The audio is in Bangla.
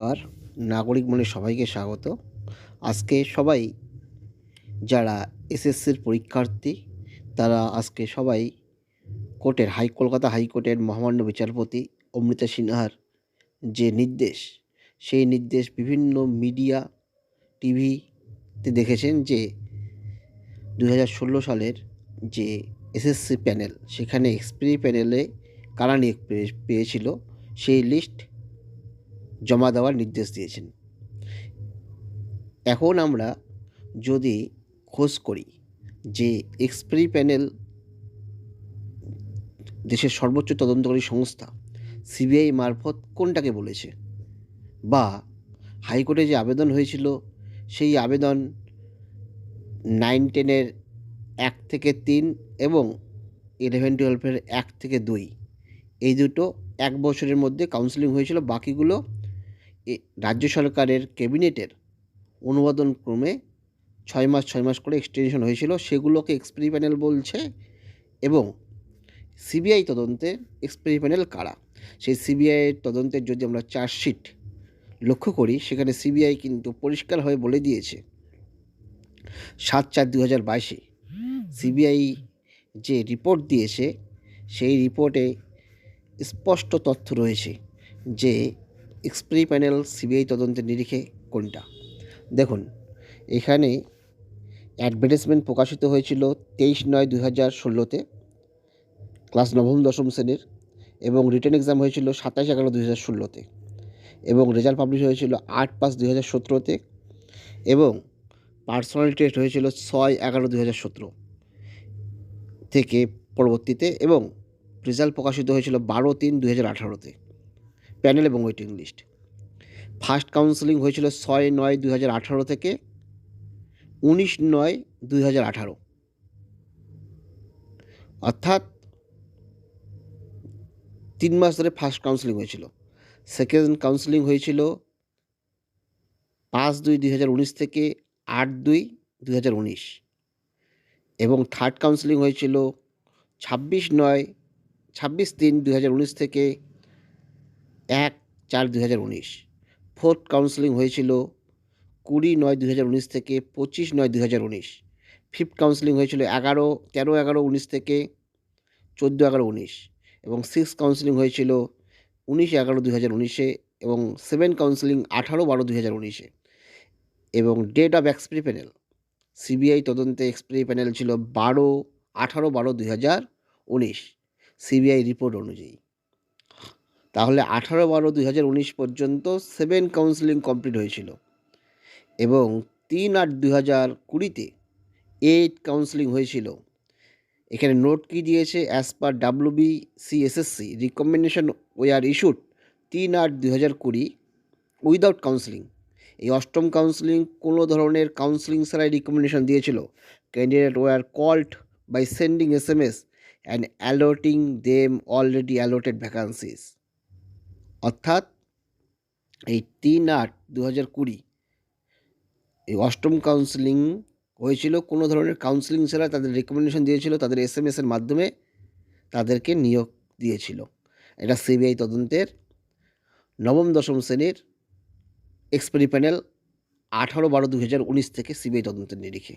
আর নাগরিক মনে সবাইকে স্বাগত। আজকে সবাই যারা এসএসসির পরীক্ষার্থী, তারা আজকে সবাই কোর্টের হাই, কলকাতা হাইকোর্টের মহামান্য বিচারপতি অমৃতা সিনহার যে নির্দেশ, সেই নির্দেশ বিভিন্ন মিডিয়া, টিভিতে দেখেছেন যে দু হাজার ষোলো সালের যে এসএসসি প্যানেল, সেখানে এক্সপ্রি প্যানেলে কারা নিয়োগ পেয়ে- পেয়েছিল, সেই লিস্ট জমা দেওয়ার নির্দেশ দিয়েছেন। এখন আমরা যদি খোঁজ করি যে এক্সপ্রি প্যানেল দেশের সর্বোচ্চ তদন্তকারী সংস্থা সিবিআই মারফত কোনটাকে বলেছে বা হাইকোর্টে যে আবেদন হয়েছিল সেই আবেদন নাইন টেনের এক থেকে তিন এবং ইলেভেন টুয়েলভের এক থেকে দুই। এই দুটো এক বছরের মধ্যে কাউন্সিলিং হয়েছিল, বাকিগুলো রাজ্য সরকারের ক্যাবিনেটের অনুমোদন ক্রমে ছয় মাস ছয় মাস করে এক্সটেনশন হয়েছিল। সেগুলোকে এক্সপেরি প্যানেল বলছে এবং সিবিআই তদন্তে এক্সপেরি প্যানেল কারা? সেই সিবিআই তদন্তের যদি আমরা চার্জশিট লক্ষ্য করি, সেখানে সিবিআই কিন্তু পরিষ্কারভাবে বলে দিয়েছে, সাত চার দু হাজার বাইশে সিবিআই যে রিপোর্ট দিয়েছে, সেই রিপোর্টে স্পষ্ট তথ্য রয়েছে যে এক্সপ্রি প্যানেল সিবিআই তদন্তের নিরিখে কোনটা? দেখুন, এখানে অ্যাডভার্টাইজমেন্ট প্রকাশিত হয়েছিল তেইশ নয় দুই হাজার ষোলোতে, ক্লাস নবম দশম শ্রেণির, এবং রিটার্ন এক্সাম হয়েছিল সাতাশ এগারো দুই হাজার ষোলোতে, এবং রেজাল্ট পাবলিশ হয়েছিল আট পাঁচ দুই হাজার সতেরোতে, এবং পার্সোনাল টেস্ট হয়েছিল ছয় এগারো দুই হাজার সতেরো থেকে পরবর্তীতে, এবং রেজাল্ট প্রকাশিত হয়েছিল বারো তিন দুই হাজার আঠারোতে। প্যানেল এবং ওয়েটিং লিস্ট। ফার্স্ট কাউন্সেলিং হয়েছিল ছয় নয় দুই হাজার আঠারো থেকে উনিশ নয় দুই হাজার আঠারো। অর্থাৎ তিন মাস ধরে ফার্স্ট কাউন্সেলিং হয়েছিল। সেকেন্ড কাউন্সেলিং হয়েছিল পাঁচ দুই দুই হাজার উনিশ থেকে আট দুই দুই হাজার উনিশ। এবং থার্ড কাউন্সেলিং হয়েছিল ছাব্বিশ নয় ছাব্বিশ তিন দুই হাজার উনিশ থেকে এক চার দুই হাজার উনিশ। ফোর্থ কাউন্সেলিং হয়েছিল কুড়ি নয় দুই হাজার উনিশ থেকে পঁচিশ নয় দুই হাজার উনিশ। ফিফথ কাউন্সেলিং হয়েছিল এগারো, তেরো এগারো, উনিশ থেকে চোদ্দ এগারো, উনিশ। এবং সিক্স কাউন্সেলিং হয়েছিল উনিশ এগারো দুই হাজার উনিশে এবং সেভেন কাউন্সেলিং আঠারো বারো দুই হাজার উনিশে। এবং date of expiry panel CBI তদন্তে এক্সপ্রি প্যানেল ছিল বারো আঠারো বারো দুই হাজার উনিশ। সিবিআই রিপোর্ট অনুযায়ী। তাহলে আঠারো বারো দুই হাজার উনিশ পর্যন্ত সেভেন কাউন্সিলিং কমপ্লিট হয়েছিল। এবং তিন আট দুই হাজার কুড়িতে এইট কাউন্সেলিং হয়েছিল। এখানে নোট কি দিয়েছে? As per W B C recommendation were issued তিন আট দুই হাজার কুড়ি উইদাউট কাউন্সিলিং এই অষ্টম কাউন্সেলিং কোনো ধরনের কাউন্সিলিং ছাড়াই রিকমেন্ডেশন দিয়েছিল। Candidate were called by sending S M S and allotting them already allotted vacancies অর্থাৎ এই তিন আট দু হাজার কুড়ি, এই অষ্টম কাউন্সেলিং হয়েছিল, কোনো ধরনের কাউন্সিলিং ছাড়া তাদের রেকমেন্ডেশন দিয়েছিল, তাদের এস এম এসের মাধ্যমে তাদেরকে নিয়োগ দিয়েছিল। এটা সিবিআই তদন্তের নবম, দশম শ্রেণির এক্সপেরি প্যানেল আঠারো বারো দু হাজার উনিশ থেকে সিবিআই তদন্তের নিরিখে।